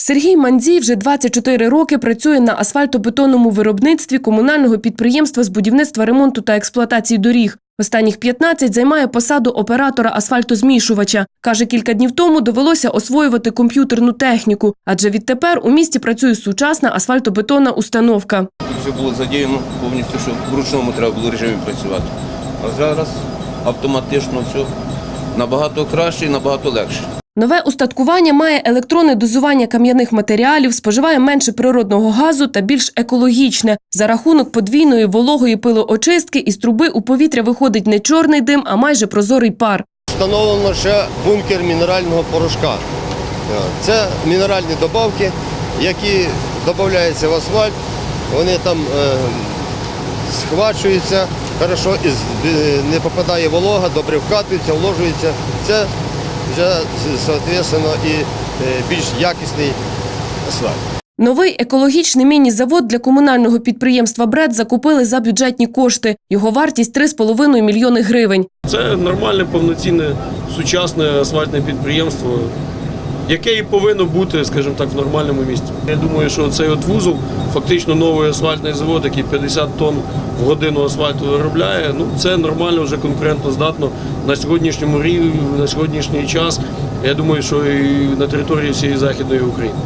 Сергій Мандзій вже 24 роки працює на асфальтобетонному виробництві комунального підприємства з будівництва ремонту та експлуатації доріг. Останніх 15 займає посаду оператора асфальтозмішувача. Каже, кілька днів тому довелося освоювати комп'ютерну техніку, адже відтепер у місті працює сучасна асфальтобетонна установка. Тут все було задіяно повністю, що в ручному треба було режимі працювати. А зараз автоматично все набагато краще і набагато легше. Нове устаткування має електронне дозування кам'яних матеріалів, споживає менше природного газу та більш екологічне. За рахунок подвійної вологої пилоочистки із труби у повітря виходить не чорний дим, а майже прозорий пар. Встановлено ще бункер мінерального порошка. Це мінеральні добавки, які додаються в асфальт. Вони там е, схвачуються, хорошо, е, не попадає волога, добре вкатується, вложується. Це вже соответственно, і е, більш якісний асфальт. Новий екологічний міні-завод для комунального підприємства БРЕД закупили за бюджетні кошти. Його вартість 3,5 мільйони гривень. Це нормальне, повноцінне, сучасне асфальтне підприємство, яке і повинно бути, скажімо так, в нормальному місці. Я думаю, що цей от вузол, фактично новий асфальтний завод, який 50 тонн в годину асфальту виробляє, ну це нормально, вже конкурентно здатно на сьогоднішньому рівні, на сьогоднішній час. Я думаю, що і на території всієї Західної України.